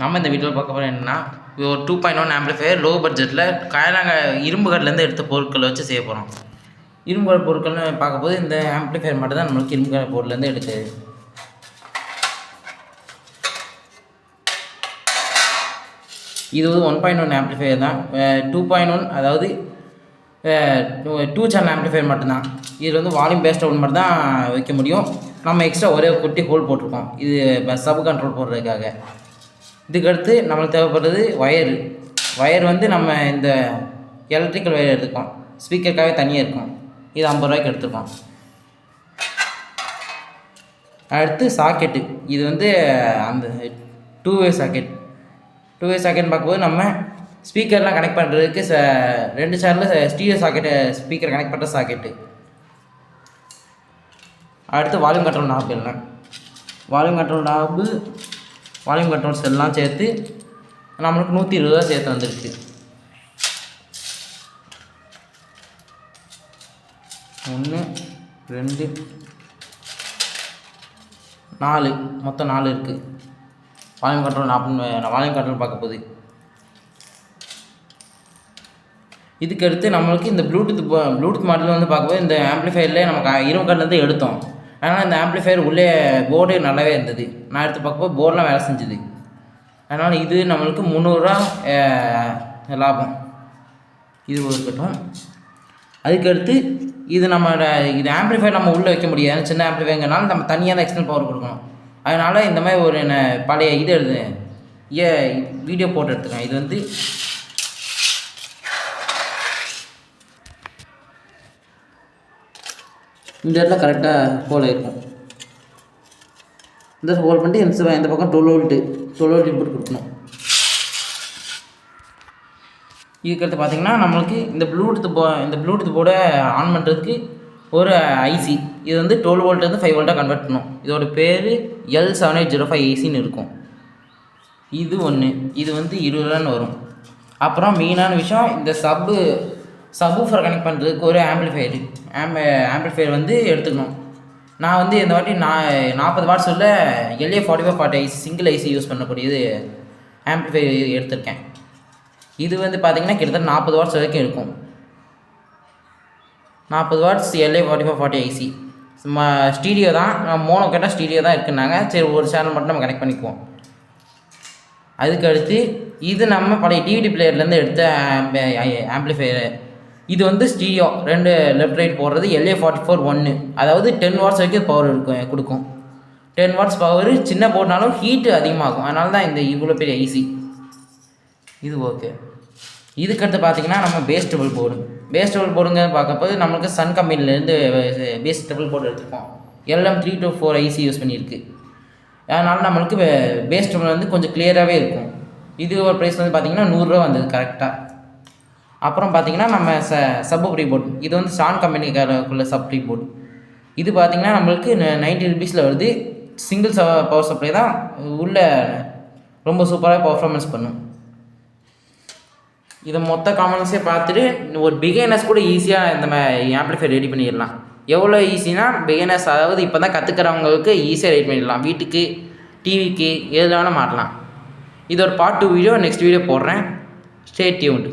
நம்ம இந்த வீடியோவில் பார்க்க போகிறோம் என்னென்னா ஒரு two point one amplifier low பட்ஜெட்டில் காயலாங்க இரும்புகள்லேருந்து எடுத்த பொருட்களை வச்சு செய்ய போகிறோம் இரும்புகள் பொருட்கள்னு பார்க்கும்போது இந்த ஆம்பிளிஃபையர் மட்டும் தான் நம்மளுக்கு இரும்புகள் பொருள்லேருந்து எடுக்குது இது வந்து ஒன் பாயிண்ட் ஒன் ஆம்பிளிஃபையர் தான். டூ பாயிண்ட் ஒன் அதாவது டூ சேனல் ஆம்பிளிஃபையர் மட்டும்தான். இதில் வந்து வால்யூம் பேஸ்ட் ஒன் மட்டும் தான் வைக்க முடியும். நம்ம எக்ஸ்ட்ரா ஒரே குட்டி ஹோல் போட்டிருக்கோம். இது சப் கண்ட்ரோல் போடுறதுக்காக. இதுக்கடுத்து நம்மளுக்கு தேவைப்படுறது ஒயரு ஒயர் வந்து நம்ம இந்த எலக்ட்ரிக்கல் ஒயர் எடுத்துக்கோம் ஸ்பீக்கருக்காகவே தனியாக இருக்கும். இது ஐம்பது ரூபாய்க்கு எடுத்துருக்கோம் அடுத்து சாக்கெட்டு இது வந்து அந்த two way socket two way சாக்கெட்னு பார்க்கும்போது நம்ம ஸ்பீக்கர்லாம் கனெக்ட் பண்ணுறதுக்கு ச ரெண்டு சேரில் ஸ்டீரியோ சாக்கெட்டு ஸ்பீக்கர் கனெக்ட் பண்ணுற சாக்கெட்டு அடுத்து வால்யூம் கண்ட்ரோல் நாப்பு எல்லாம். Volume control knob volume controls எல்லாம் சேர்த்து நம்மளுக்கு நூற்றி இருபது ரூபா சேர்த்து வந்திருக்கு. ஒன்று ரெண்டு நாலு. மொத்தம் நாலு இருக்குது வால்யூம் கண்ட்ரோல் நான் வால்யூம் கண்ட்ரோல் பார்க்க போகுது. இதுக்கடுத்து நம்மளுக்கு இந்த ப்ளூடூத் ப்ளூடூத் மாடல் வந்து பார்க்கும்போது இந்த ஆம்ப்ளிஃபையர்லேயே நமக்கு இரும்பு கார்ட்லேருந்து எடுத்தோம். அதனால் இந்த ஆம்ப்ளிஃபையர் உள்ளே போர்டு நல்லாவே இருந்தது. நான் எடுத்து பார்க்கும்போது போர்டெலாம் வேலை செஞ்சுது. அதனால் இது நம்மளுக்கு முந்நூறுரூவா லாபம். இது இருக்கட்டும் அதுக்கடுத்து இது நம்ம இது ஆம்ப்ளிஃபையர் நம்ம உள்ளே வைக்க முடியாது. சின்ன ஆம்ப்ளிஃபைங்கிறனால நம்ம தனியாக தான் எக்ஸ்டர்னல் பவர் கொடுக்கணும். அதனால் இந்த மாதிரி ஒரு என்ன பழைய இது எழுது ஏ வீடியோ போட்டு எடுத்துக்கேன் இது வந்து இந்த இடத்துல கரெக்டாக ஹோல் ஆகிருக்கும் இந்த ஹோல் பண்ணிட்டு இந்த இந்த பக்கம் twelve volt twelve volt input கொடுக்கணும். இருக்கிறது பார்த்தீங்கன்னா நம்மளுக்கு இந்த ப்ளூடூத் போ இந்த ப்ளூடூத் போர்டை ஆன் பண்ணுறதுக்கு ஒரு ஐசி இது வந்து டுவெல் வோல்ட்லேருந்து ஃபைவ் வோல்ட்டாக கன்வெர்ட் பண்ணும் இதோட பேர் L seven eight zero five ஏசின்னு இருக்கும். இது ஒன்று இது வந்து இருபது ரூபான்னு வரும். அப்புறம் மெயினான விஷயம் இந்த சப்பு சபூஃபர் கனெக்ட் பண்ணுறதுக்கு ஒரு ஆம்பிளிஃபையர் ஆம்பி ஆம்பிளிஃபையர் வந்து எடுத்துக்கணும். நான் வந்து இந்த வாட்டி நான் நாற்பது வாட்ஸ் உள்ள LA forty five forty IC single IC use பண்ணக்கூடியது ஆம்பிளிஃபையர் எடுத்திருக்கேன். இது வந்து பார்த்திங்கன்னா கிட்டத்தட்ட நாற்பது வாட்ஸ் வரைக்கும் இருக்கும். நாற்பது watts LA forty five forty IC சும்மா ஸ்டீடியோ தான் மோனோ கேட்டால் ஸ்டீடியோ தான் இருக்குன்னாங்க. சரி ஒரு சேனல் மட்டும் நம்ம கனெக்ட் பண்ணிக்குவோம். அதுக்கு அடுத்து இது நம்ம பழைய டிவிடி பிளேயர்லேருந்து எடுத்த ஆம்பிளிஃபையர் இது வந்து ஸ்டீரியோ ரெண்டு லெஃப்ட் ரைட் போடுறது எல்ஏ ஃபார்ட்டி ஃபோர் ஒன்று அதாவது டென் வாட்ஸ் வரைக்கும் பவர் இருக்கும் கொடுக்கும். டென் வாட்ஸ் பவர் சின்ன போர்ட்னாலும் ஹீட்டு அதிகமாகும். அதனால தான் இந்த இவ்வளோ பெரிய ஐசி இது ஓகே இதுக்கடுத்து பார்த்தீங்கன்னா நம்ம பேஸ் போர்டு பேஸ் டபுள் போர்டுங்க பார்க்கப்போது நம்மளுக்கு சன் கம்பெனிலேருந்து பேஸ் போர்டு எடுத்துருக்கோம். LM three two four IC use பண்ணியிருக்கு. அதனால் நம்மளுக்கு பேஸ் வந்து கொஞ்சம் கிளியராகவே இருக்கும். இது ஒரு ப்ரைஸ் வந்து பார்த்தீங்கன்னா நூறுரூவா வந்தது கரெக்டாக அப்புறம் பார்த்தீங்கன்னா நம்ம ச சப் ப்ரீபோர்ட் இது வந்து சான் கம்பெனிக்காரக்குள்ள சப் ப்ரீபோர்ட் இது பார்த்தீங்கன்னா நம்மளுக்கு நைன்ட்டி ருபீஸில் வருது. சிங்கிள் ச பவர் சப்ளை தான். உள்ள ரொம்ப சூப்பராக பர்ஃபார்மன்ஸ் பண்ணும். இதை மொத்த காமன்ஸே பார்த்துட்டு ஒரு பிகைனர்ஸ் கூட ஈஸியாக இந்த மாதிரி ஆம்பிளிஃபை ரெடி பண்ணிடலாம். எவ்வளோ ஈஸினா பிகைனர்ஸ் அதாவது இப்போ தான் கற்றுக்கிறவங்களுக்கு ஈஸியாக ரெடி பண்ணிடலாம். வீட்டுக்கு டிவிக்கு எதுனாலும் வேணால் மாட்டலாம் இது ஒரு part two video next video போடுறேன். Stay tuned